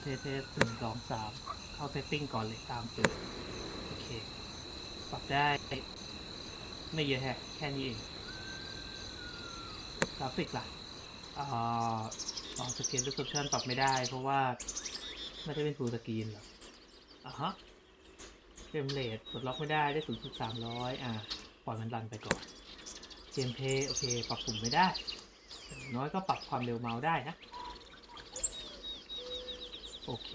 เทสเทสหนึ่งสองสามเข้าเซตติ้งก่อนเลยตามจุดโอเค ปรับได้ ไม่เยอะแฮะ แค่นี้เองกราฟิกล่ะอ่าลองสเกลดูสชันปรับไม่ได้ เพราะว่าไม่ได้เป็นฟูลสกรีนหรออะฮะเฟรมเรทปลดล็อกไม่ได้ได้สูงสุดสามร้อยอะปล่อยมันรันไปก่อนเกมเพย์โอเค ปรับปุ่มไม่ได้ น้อยก็ปรับความเร็วเมาส์ได้นะ โอเค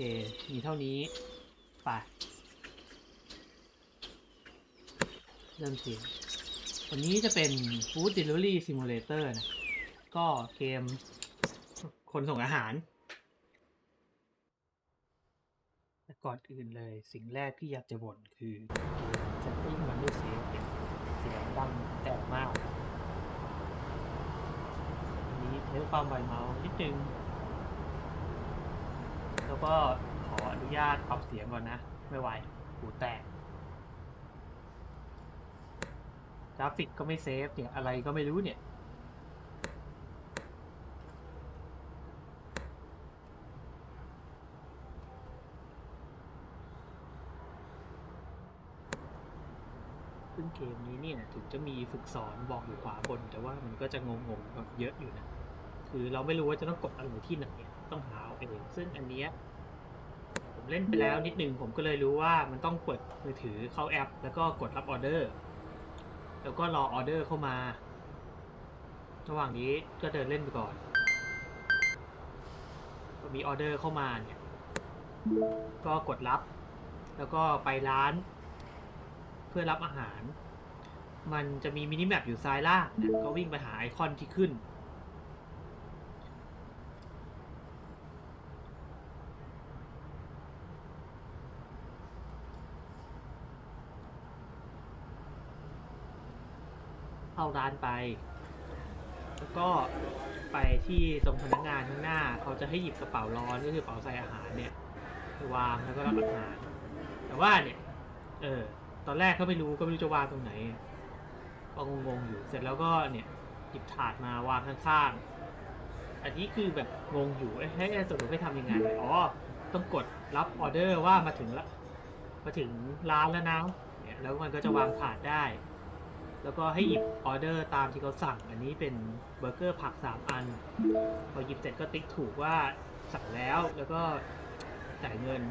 มีเท่านี้ไปเริ่มเกมวันนี้จะเป็น Food Delivery Simulator นะ ก็เกมคนส่งอาหาร แต่ก่อนอื่นเลยสิ่งแรกที่อยากจะบ่นคือเกมจะวิ่งมันด้วยเสียงเสียงดังแต่มาก อันนี้เทสความไวเมาส์นิดนึง แล้วก็ขออนุญาตปรับเสียงก่อนนะ ไม่ไหว หูแตก กราฟิกก็ไม่เซฟเนี่ย อะไรก็ไม่รู้เนี่ย ซึ่งเกมนี้เนี่ย ถึงจะมีฝึกสอนบอกอยู่ขวาบน แต่ว่ามันก็จะงงๆแบบเยอะอยู่นะ คือเราไม่รู้ว่าจะต้องกดอะไรที่ไหน ต้องหาเอาเอง ซึ่งอันเนี้ยผมเล่นไปแล้วนิดนึงผมก็เลยรู้ว่ามันต้องกดมือถือเข้าแอป แล้วก็กดรับออเดอร์ แล้วก็รอออเดอร์เข้ามา ระหว่างนี้ก็เดินเล่นไปก่อนพอมีออเดอร์เข้ามาเนี่ย ก็กดรับ แล้วก็ไปร้าน เพื่อรับอาหาร มันจะมีมินิแมปอยู่ซ้ายล่างนะก็วิ่งไปหาไอคอนที่ขึ้น เข้าร้านไป แล้วก็ไปที่ตรงพนักงานข้างหน้า เขาจะให้หยิบกระเป๋าร้อนก็คือกระเป๋าใส่อาหารเนี่ยไปวางแล้วก็รับอาหาร แต่ว่าเนี่ย เออ ตอนแรกเขาไม่รู้ก็ไม่รู้จะวางตรงไหนก็งงๆอยู่ เสร็จแล้วก็เนี่ยหยิบถาดมาวางข้างๆ อันนี้คือแบบงงอยู่ เอ๊ะให้สรุปให้ทำยังไง อ๋อ ต้องกดรับออเดอร์ว่ามาถึงละ มาถึงร้านแล้วนะเนี่ยแล้วมันก็จะวางถาดได้ แล้วก็ให้หยิบออเดอร์ตามที่เขาสั่ง อันนี้เป็นเบอร์เกอร์ผักสามอัน พอหยิบเสร็จก็ติ๊กถูกว่าสั่งแล้ว แล้วก็จ่ายเงิน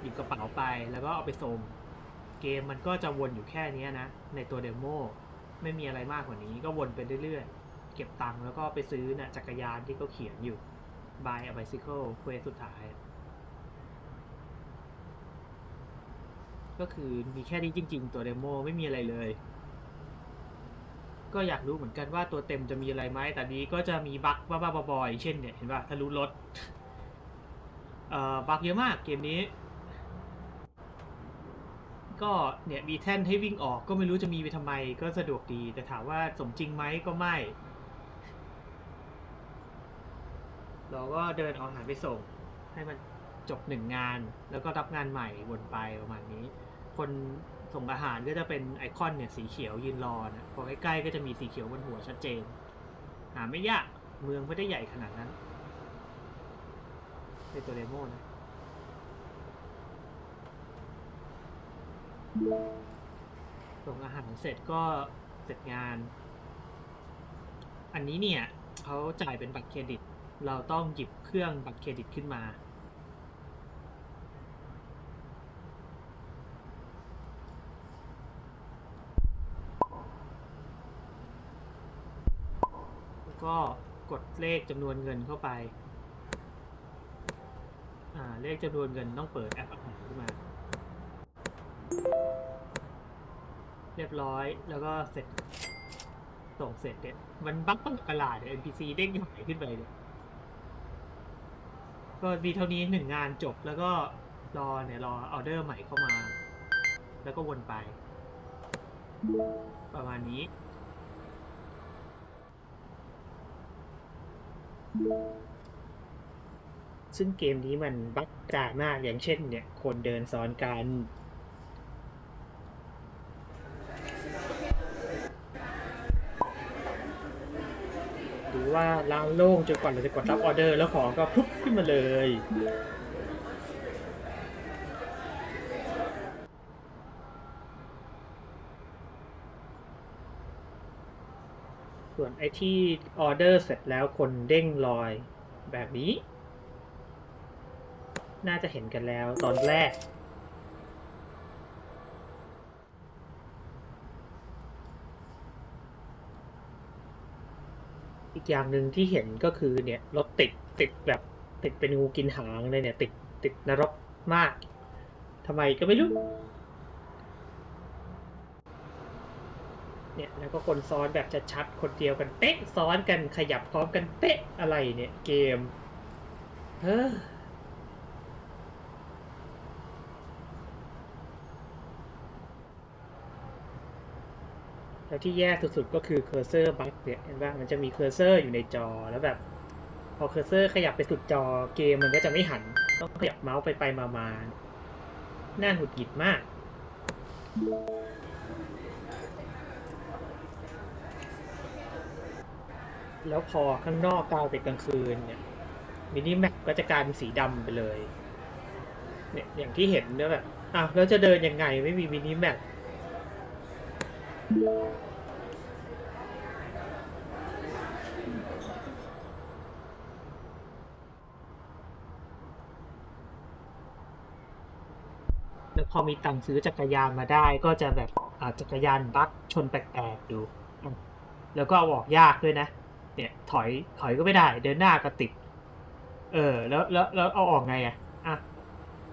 หยิบกระเป๋าไป แล้วก็เอาไปส่งเกมมันก็จะวนอยู่แค่นี้นะ ในตัวเดโมไม่มีอะไรมากกว่านี้ ก็วนไปเรื่อยๆ เก็บตังค์แล้วก็ไปซื้อนะจักรยานที่เขาเขียนอยู่ buy a bicycle เควสสุดท้าย ก็คือมีแค่นี้จริง ๆ ตัวเดโมไม่มีอะไรเลย ก็อยากรู้เหมือนกันว่าตัวเต็มจะมีอะไรไหม แต่นี้ก็จะมีบั๊กบ้าๆบอๆอย่างเช่นเนี่ยเห็นป่ะทะลุรถเอ่อบั๊กเยอะมากเกมนี้ ก็เนี่ยมีแท่นให้วิ่งออกก็ไม่รู้จะมีไปทำไมก็สะดวกดี แต่ถามว่าสมจริงไหมก็ไม่ เราก็เดินเอาอาหารไปส่ง ให้มันจบหนึ่งงาน แล้วก็รับงานใหม่วนไปประมาณนี้ คน ส่งอาหารก็จะเป็นไอคอนเนี่ยสีเขียวยืนรอนะพอใกล้ๆก็จะมีสีเขียวบนหัวชัดเจน หาไม่ยากเมืองไม่ได้ใหญ่ขนาดนั้นในตัวเดโมนะส่งอาหารเสร็จก็เสร็จงาน อันนี้เนี่ยเขาจ่ายเป็นบัตรเครดิต เราต้องหยิบเครื่องบัตรเครดิตขึ้นมา ก็กดเลขจำนวนเงินเข้าไปาเลขจำนวนเงินต้องเปิดแอปอาหารขึ้นมา เรียบร้อยแล้วก็เสร็จส่งเสร็จเนี่ยมันบั๊กตั้งกระลาดเนี่ย NPC เด้งใหายขึ้นไปเนี่ยก็มีเท่านี้หนึ่งงานจบแล้วก็รอเนี่ยรอออเดอร์ใหม่เข้ามา แล้วก็วนไป ประมาณนี้ ซึ่งเกมนี้มันบั๊กจ่ามากอย่างเช่นเนี่ย คนเดินซ้อนกัน หรือว่าร้านโล่งจนกว่าเราจะกดรับออเดอร์แล้วของก็พุ๊บขึ้นมาเลย ส่วนไอที่ออเดอร์เสร็จแล้วคนเด้งลอยแบบนี้ น่าจะเห็นกันแล้วตอนแรก อีกอย่างหนึ่งที่เห็นก็คือเนี่ยรถติดติดแบบติดเป็นงูกินหางเลยเนี่ย ติดติดนรกมากทำไมก็ไม่รู้ เนี่ยแล้วก็คนซ้อนแบบชัดๆคนเดียวกันเป๊ะซ้อนกันขยับพร้อมกันเป๊ะอะไรเนี่ยเกมเฮ้อแล้วที่แย่สุดๆก็คือเคอร์เซอร์บั๊กเนี่ยเห็นป่ะมันจะมีเคอร์เซอร์อยู่ในจอแล้วแบบ พอเคอร์เซอร์ขยับไปสุดจอเกมมันก็จะไม่หัน ต้องขยับเมาส์ไปไปมามาๆน่าหงุดหงิดมาก แล้วพอข้างนอกกลายเป็นกลางคืนเนี่ยมินิแมปก็จะกลายเป็นสีดำไปเลย เนี่ยอย่างที่เห็นเนี่ยแบบอ้าวแล้วจะเดินยังไงไม่มีมินิแมปแล้วพอมีตังค์ซื้อจักรยานมาได้ก็จะแบบอ่าจักรยานบักชนแปลกๆดู แล้วก็ออกยากด้วยนะ ถอย ถอยก็ไม่ได้ เดินหน้าก็ติด เออ แล้วแล้วแล้วเอาออกไงอะอะ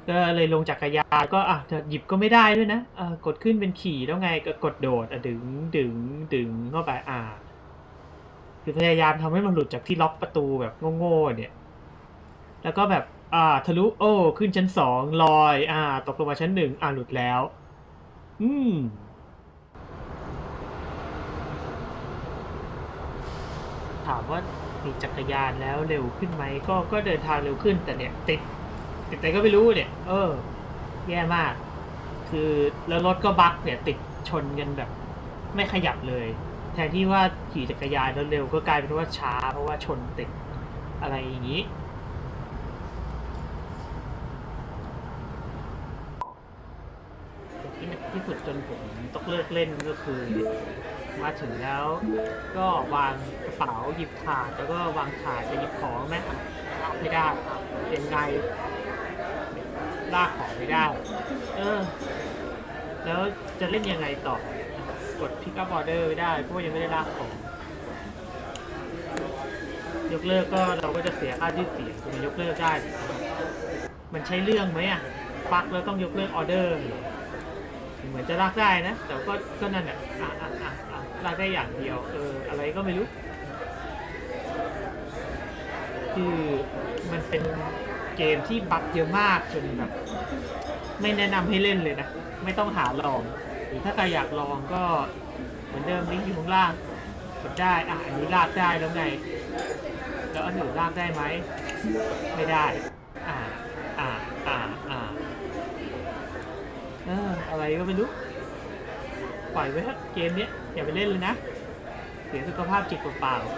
ก็เลยลงจักรยานก็อะจะหยิบก็ไม่ได้ด้วยนะอะกดขึ้นเป็นขี่แล้วไงก็กดโดดอะดึงดึงดึงเข้าไปอ่า คือพยายามทำให้มันหลุดจากที่ล็อกประตูแบบโง่ๆเนี่ย แล้วก็แบบอ่าทะลุโอ้ ขึ้นชั้นสองลอย อ่า ตกลงมาชั้นหนึ่งอ่าหลุดแล้ว อืม ถามว่ามีจักรยานแล้วเร็วขึ้นไหมก็ก็เดินทางเร็วขึ้นแต่เนี่ยติดติดอะไรก็ไม่รู้เนี่ย เออ แย่มาก คือแล้วรถก็บักเนี่ย ติดชนกันแบบ ไม่ขยับเลย แทนที่ว่าขี่จักรยานแล้วเร็วก็กลายเป็นว่าช้า เพราะว่าชนติดอะไรอย่างนี้ที่ที่สุดจนผมต้องเลิกเล่นก็คือ มาถึงแล้ว ก็วางกระเป๋าหยิบถาดแล้วก็วางถาดจะหยิบของแม่ไม่ได้ยังไงลากของไม่ได้ เออ แล้วจะเล่นยังไงต่อกดพิก u ั o ออเดอร์ไม่ได้เพราะยังไม่ได้ลากของยกเลิกก็เราก็จะเสียค่าที่เสียงจะมายกเลิกได้ มันใช้เรื่องไหมอะปักแล้วต้องยกเลิกออเดอร์ เหมือนจะลากได้นะ แต่ก็ก็นั่นแหละอะ อะอะอะลากได้อย่างเดียว เออ อะไรก็ไม่รู้ คือมันเป็นเกมที่บั๊กเยอะมากจนแบบไม่แนะนำให้เล่นเลยนะ ไม่ต้องหาลอง หรือถ้าใครอยากลองก็เหมือนเดิมลิงก์อยู่ข้างล่างกดได้อะอันนี้ลากได้แล้วไง แล้วอันอื่นลากได้ไหม ไม่ได้ อ่า อ่า อ่า อ่าเอออะไรก็ไม่รู้ ปล่อยไว้เถอะเกมเนี้ย อย่าไปเล่นเลยนะ เสียสุขภาพจิตเปล่าๆ